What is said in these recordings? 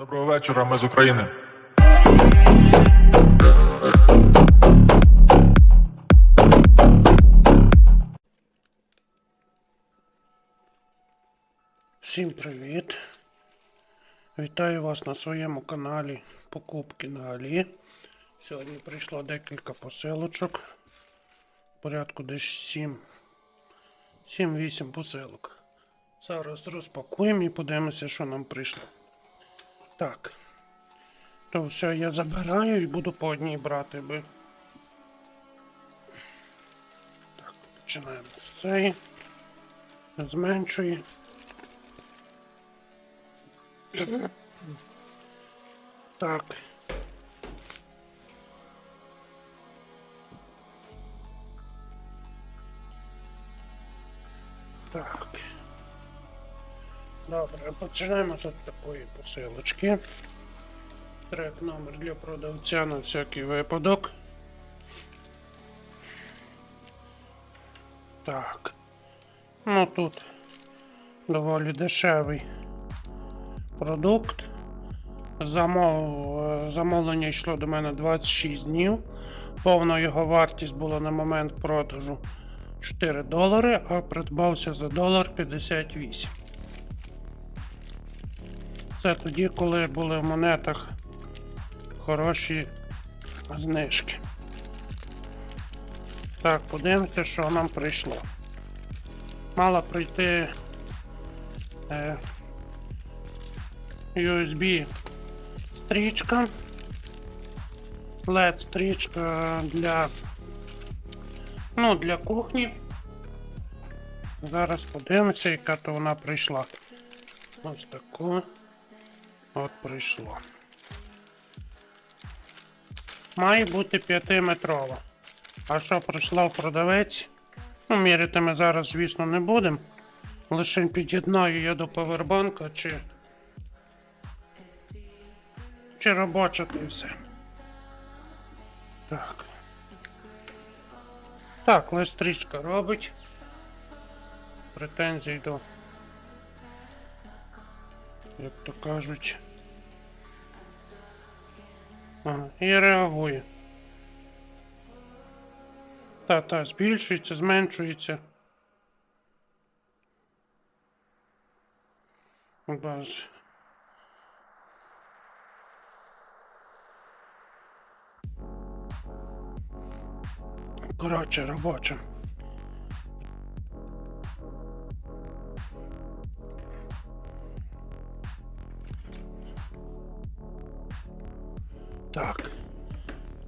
Доброго вечора, ми з України. Всім привіт! Вітаю вас на своєму каналі Покупки на Алі. Сьогодні прийшло декілька посилочок. Порядку десь 7. 7-8 посилок. Зараз розпакуємо і подивимося, що нам прийшло. Так. То все я забираю і буду по одній брати би. Так, починаємо з цієї. Зменшує. Так. Добре, починаємо з такої посилочки. Трек номер для продавця на всякий випадок. Так. Ну тут доволі дешевий продукт. Замов... е, Замовлення йшло до мене 26 днів. Повна його вартість була на момент продажу 4 долари, а придбався за долар 58. Це тоді, коли були в монетах хороші знижки. Так, подивимося, що нам прийшло. Мала прийти е, USB стрічка. LED стрічка для ну, для кухні. Зараз подивимося, яка то вона прийшла. Ось таку. От прийшло. Має бути 5-метрова. А що прийшла продавець? Ну, міряти ми зараз, звісно, не будемо. Лише під'єднаю я до павербанка чи. Чи робоча і все. Так. Так, лише стрічка робить. Претензій до. Як то кажуть. Ага, і реагує. Та, та, збільшується, зменшується. Баз. Коротше, робоча.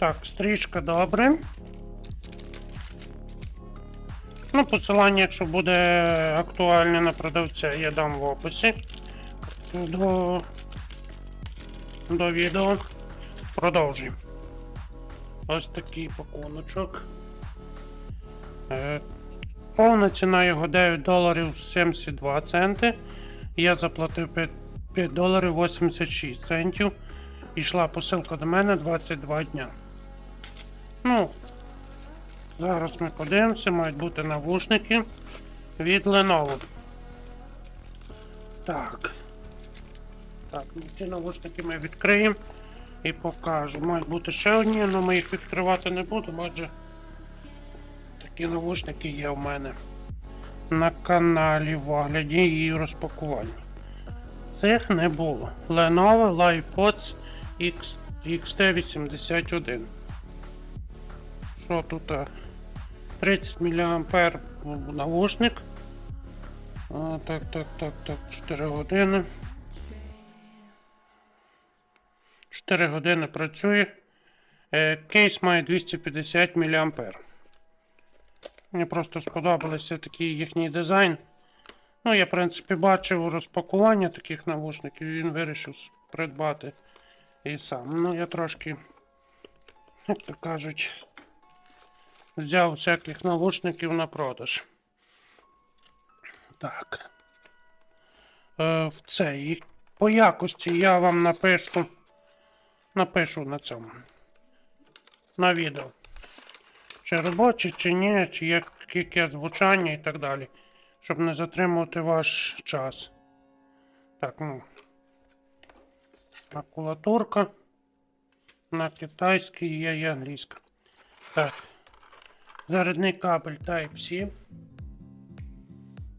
Так, стрічка добре. Ну, посилання, якщо буде актуальне на продавця, я дам в описі до, до відео. Продовжуємо. Ось такий пакуночок. Е, Повна ціна його 9 доларів 72 центи. Я заплатив 5, 5 доларів 86 центів. Ішла посилка до мене 22 дня. Ну, зараз ми подивимося, мають бути навушники від Lenovo. Так. Так, ну, ці навушники ми відкриємо і покажу. Мають бути ще одні, але ми їх відкривати не будемо, адже такі навушники є в мене на каналі в огляді її розпакування. Цих не було. Lenovo LivePods XT81. Що тут? 30 мА навушник. А, так, так, так, так, 4 години. 4 години працює. Е, Кейс має 250 мА. Мені просто сподобався такий їхній дизайн. Ну, я, в принципі, бачив розпакування таких навушників, і він вирішив придбати і сам. Ну, я трошки, як то кажуть, взяв всяких навушників на продаж. Так. Е, в цей. По якості я вам напишу. Напишу на цьому. На відео. Чи робочі, чи ні, чи як, яке звучання і так далі. Щоб не затримувати ваш час. Так, ну. Макулатурка. На китайській є і англійська. Так. Зарядний кабель Type-C.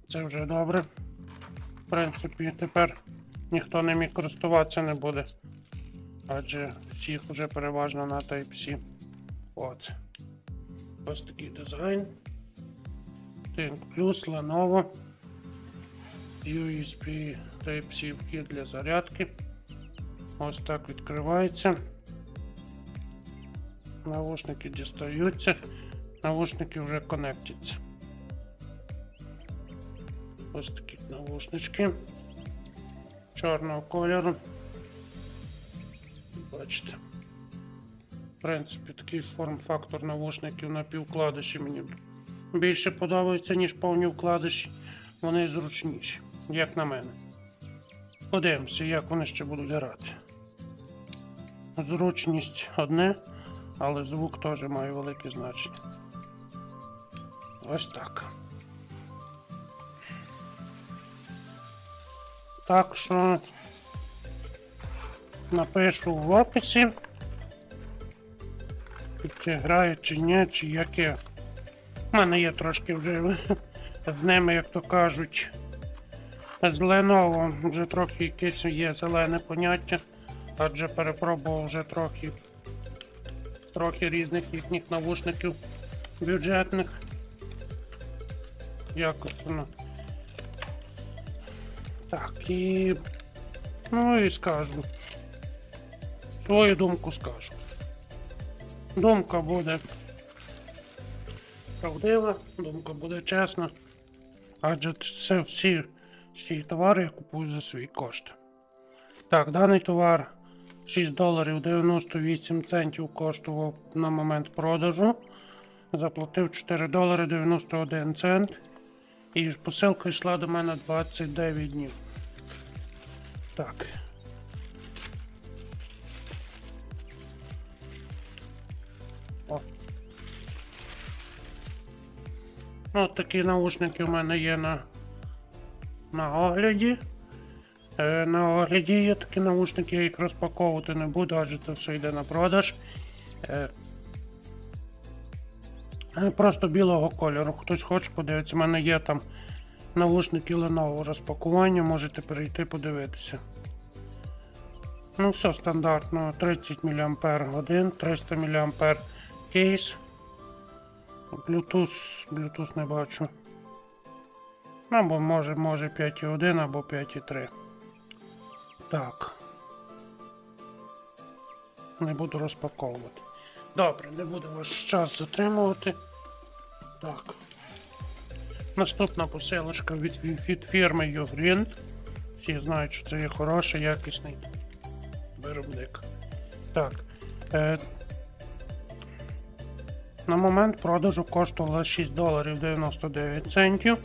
Це вже добре. В принципі, тепер ніхто не міг користуватися не буде. Адже всіх вже переважно на Type-C. От. Ось такий дизайн. Think Plus, Lenovo. USB Type-C вхід для зарядки. Ось так відкривається. Навушники дістаються. Навушники вже конектяться. Ось такі навушнички чорного кольору. Бачите. В принципі, такий форм-фактор навушників на півкладиші мені більше подобається, ніж повні вкладиші. Вони зручніші, як на мене. Подивимося, як вони ще будуть грати. Зручність одне, але звук теж має велике значення. Ось так. Так що напишу в описі, чи грає, чи ні, чи яке. У мене є трошки вже з ними, як то кажуть, з Lenovo вже трохи якесь є зелене поняття, адже перепробував вже трохи, трохи різних їхніх навушників бюджетних. Якось. Так, і. Ну і скажу. Свою думку скажу. Думка буде правдива, думка буде чесна. Адже це всі, всі товари я купую за свій кошт. Так, даний товар 6 доларів 98 центів коштував на момент продажу. Заплатив 4 долари 91 цент. І посилка йшла до мене 29 днів. Так. О. Ну, от такі наушники в мене є на, на огляді. Е, на огляді є такі наушники, я їх розпаковувати не буду, адже це все йде на продаж. Е, Просто білого кольору. Хтось хоче подивитися. У мене є там наушники Lenovo розпакування, можете перейти подивитися. Ну, все стандартно. 30 мАч, 300 мАч кейс. Bluetooth, Bluetooth не бачу. Ну, Або може, може 5.1 або 5.3. Так. Не буду розпаковувати. Добре, не ваш час затримувати. Так. Наступна посилочка від, від фірми Ugreen. Всі знають, що це є хороший, якісний виробник. Так. Е, на момент продажу коштувала 6 доларів 99 центів.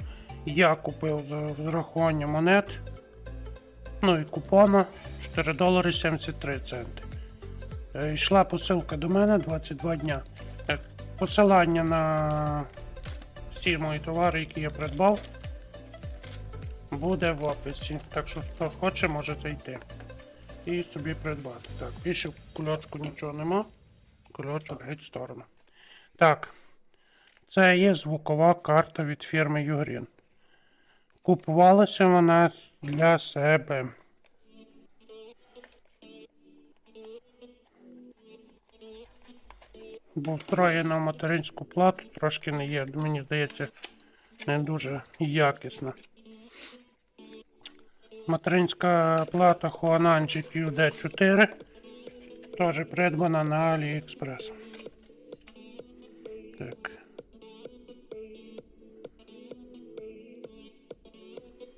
Я купив за врахування монет. Ну і купона 4 долари 73 центи. Е, Йшла посилка до мене 22 дня. Посилання на всі мої товари, які я придбав, буде в описі. Так що хто хоче, може зайти. І собі придбати. Так, більше в кульочку нічого нема. Кульочок геть в сторону. Так. Це є звукова карта від фірми Югрін. Купувалася вона для себе. Бо встроєна в материнську плату трошки не є, мені здається, не дуже якісна. Материнська плата Huananji QD4 теж придбана на AliExpress. Так.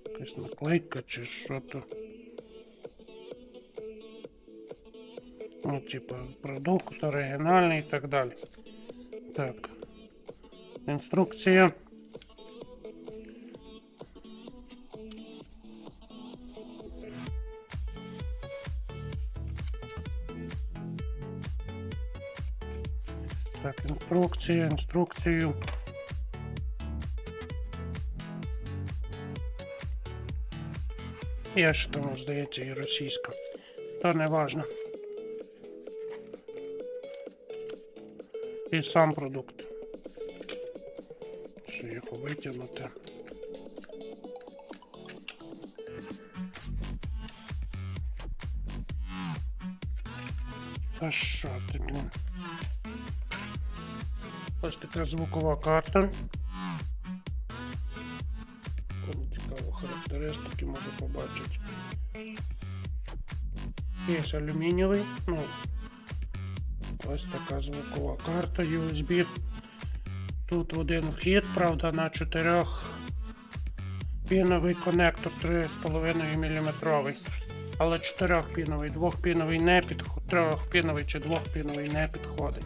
Якась наклейка чи що то. Ну, типа, продукт оригінальний і так далі. Так. Інструкція. Так, інструкція, інструкцію. Я ще там, здається, і російська. То не важно. І сам продукт. Ще його витягнути. Та що ти. Ось така звукова карта. Кому цікаво характеристики може побачити. Є алюмінієвий. Ну, ось така звукова карта USB. Тут один вхід, правда, на чотирьох піновий конектор 3,5 мм. Але чотирьохпіновий, двохпіновий не підходить, трьохпіновий чи двохпіновий не підходить.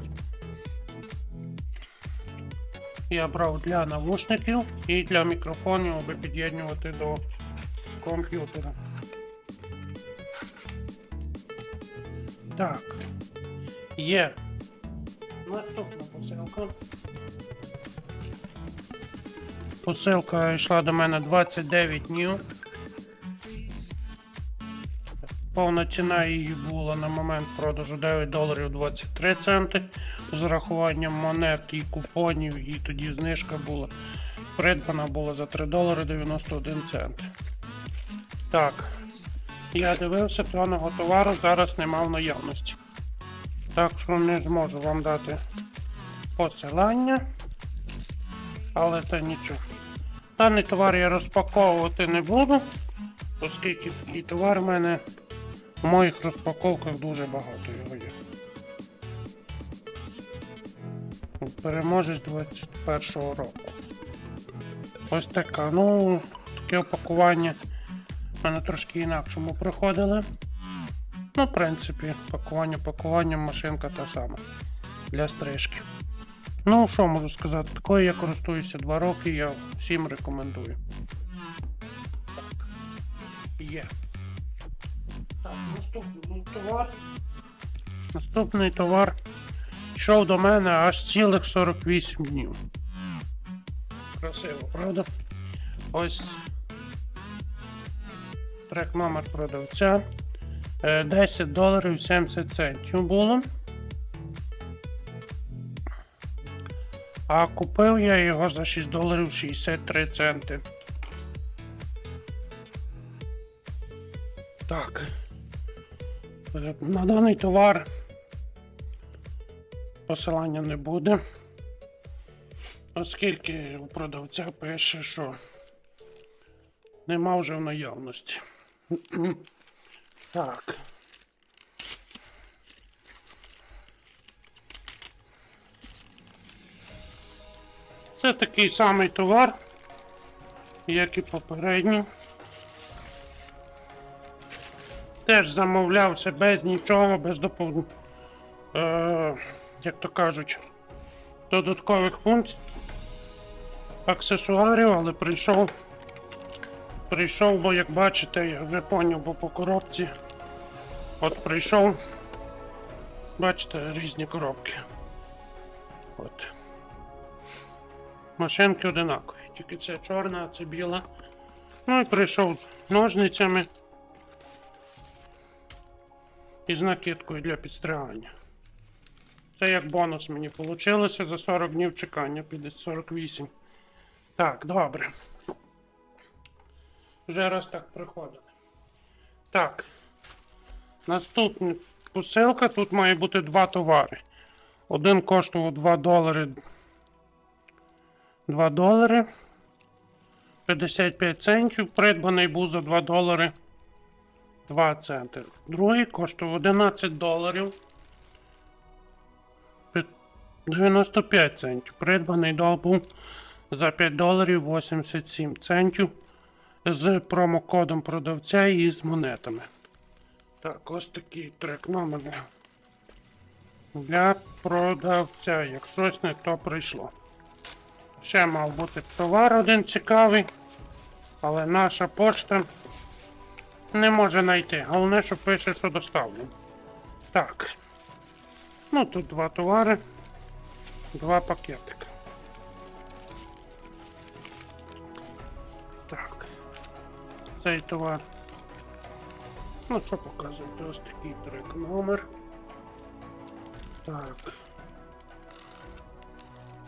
Я брав для навушників і для мікрофонів, аби під'єднувати до комп'ютера. Так. Є. Посилка. Посилка йшла до мене 29 днів. Повна ціна її була на момент продажу 9 доларів 23 центи. З урахуванням монет і купонів, і тоді знижка була. Придбана була за 3 долари 91 цент. Так. Я дивився, даного товару зараз нема в наявності. Так що не зможу вам дати посилання. Але це нічого. Даний товар я розпаковувати не буду, оскільки такий товар в мене в моїх розпаковках дуже багато його є. Переможець 21-го року. Ось така. Ну, таке опакування в мене трошки інакшому приходили. Ну, в принципі, пакування пакуванням машинка та сама для стрижки. Ну, що можу сказати, такою я користуюся 2 роки, я всім рекомендую. Так. Є. Так, наступний товар. Наступний товар йшов до мене аж цілих 48 днів. Красиво, правда? Ось трек номер продавця. Е, 10 доларів 70 центів було. А купив я його за 6 доларів 63 центи. Так. Е, На даний товар посилання не буде. Оскільки у продавця пише, що нема вже в наявності. Так. Це такий самий товар, як і попередній. Теж замовлявся без нічого, без допомоги, е, як то кажуть, додаткових функцій, аксесуарів, але прийшов. Прийшов, бо як бачите, я вже поняв, бо по коробці. От прийшов. Бачите, різні коробки. От. Машинки одинакові. Тільки це чорна, а це біла. Ну і прийшов з ножницями і з накидкою для підстригання. Це як бонус мені вийшло за 40 днів чекання, піде 48. Так, добре. Вже раз так приходили. Так. Наступна посилка. Тут має бути два товари. Один коштував 2 долари. 2 долари. 55 центів. Придбаний був за 2 долари 2 центи. Другий коштував 11 доларів. 95 центів. Придбаний був за 5 доларів 87 центів з промокодом продавця і з монетами. Так, ось такий трек номер для, для продавця. Як щось не то прийшло. Ще мав бути товар один цікавий, але наша пошта не може знайти. Головне, що пише, що доставлено. Так. Ну тут два товари, два пакетики. Так. Цей товар Ну що показувати? Ось такий трек номер. Так.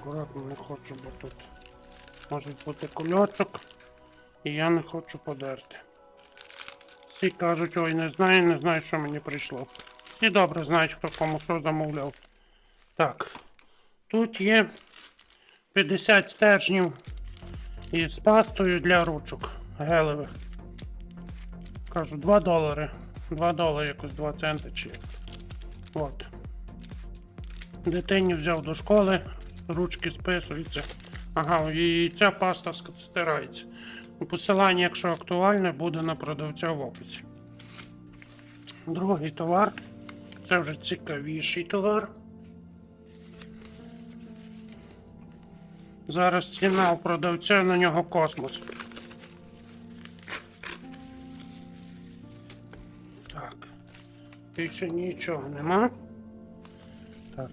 Акуратно не хочу, бо тут може бути кульочок. І я не хочу подерти. Всі кажуть, ой, не знаю, не знаю, що мені прийшло. Всі добре знають, хто кому що замовляв. Так. Тут є 50 стержнів із пастою для ручок гелевих. Кажу, 2 долари. 2 долари якось 2 центи чи. От. Дитині взяв до школи, ручки списуються. Ага, і ця паста стирається. Посилання, якщо актуальне, буде на продавця в описі. Другий товар. Це вже цікавіший товар. Зараз ціна у продавця на нього космос. Більше нічого нема. Так.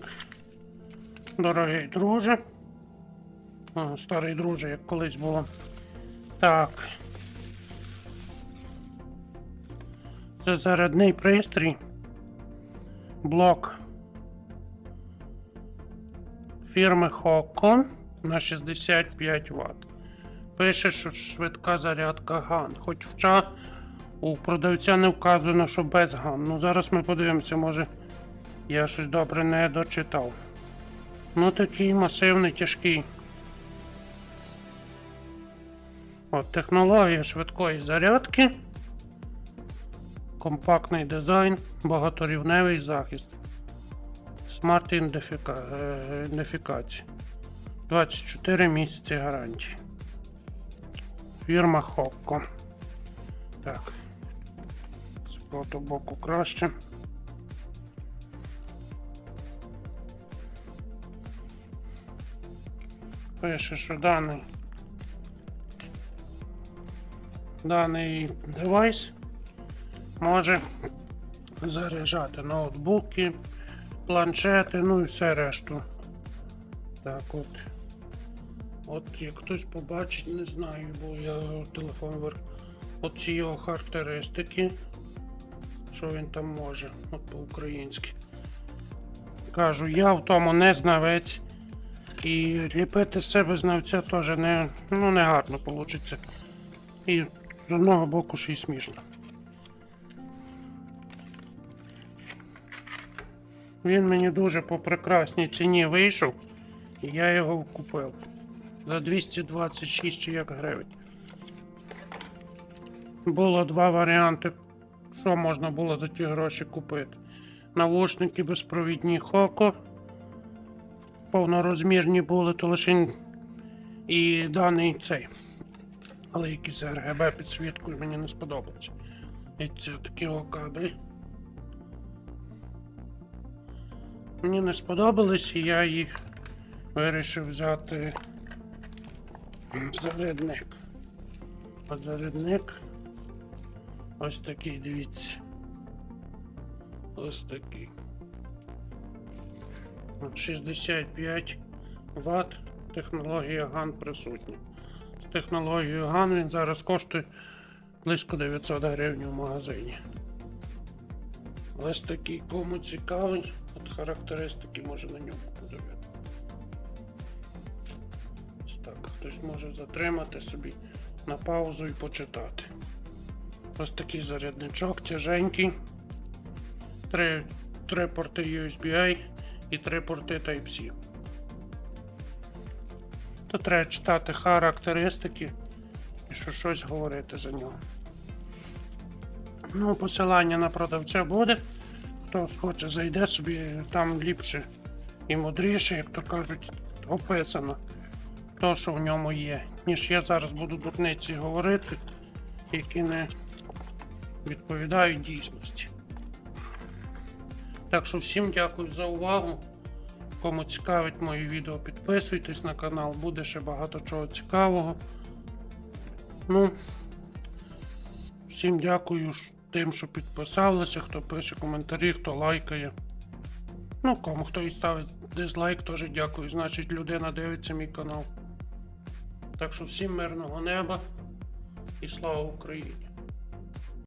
Дорогий друже. О, старий друже, як колись було. Так. Це зарядний пристрій. Блок фірми Hokon на 65 Вт. Пише, що швидка зарядка GAN. Хоч вча у продавця не вказано, що без GAN. Ну зараз ми подивимося, може я щось добре не дочитав. Ну такий масивний, тяжкий. От технологія швидкої зарядки. Компактний дизайн, багаторівневий захист. Смарт ідентифікація. 24 місяці гарантії. Фірма Хокко. Так. Того боку краще. Пише, що даний даний девайс може заряджати ноутбуки, планшети, ну і все решту. Так от. От як хтось побачить, не знаю, бо я телефон вер. От ці його характеристики. Що він там може, от по-українськи. Кажу, я в тому не знавець. І ліпити з себе знавця теж не, ну, не гарно вийде. І з одного боку ще й смішно. Він мені дуже по прекрасній ціні вийшов, і я його купив за 226 чи як гривень. Було два варіанти, що можна було за ті гроші купити. Навушники безпровідні Хоко. Повнорозмірні були, то лише і даний цей. Але якийсь RGB підсвіткою мені не сподобався. І це такі о. Мені не сподобались, і я їх вирішив взяти зарядник. Зарядник ось такий, дивіться. Ось такий. 65 Вт. Технологія GAN присутня. З технологією GAN він зараз коштує близько 900 гривень в магазині. Ось такий, кому цікавий, от характеристики може на ньому подивити. Ось так, хтось може затримати собі на паузу і почитати. Ось такий зарядничок тяженький. Три, три порти USB-A і три порти Type-C. То треба читати характеристики і що щось говорити за нього. Ну, посилання на продавця буде. Хто хоче, зайде собі, там ліпше і мудріше, як то кажуть, описано то, що в ньому є. Ніж я зараз буду дурниці говорити, які не відповідають дійсності. Так що всім дякую за увагу. Кому цікавить мої відео, підписуйтесь на канал, буде ще багато чого цікавого. Ну, всім дякую тим, що підписалися, хто пише коментарі, хто лайкає. Ну, кому хто і ставить дизлайк, теж дякую. Значить, людина дивиться мій канал. Так що всім мирного неба і слава Україні!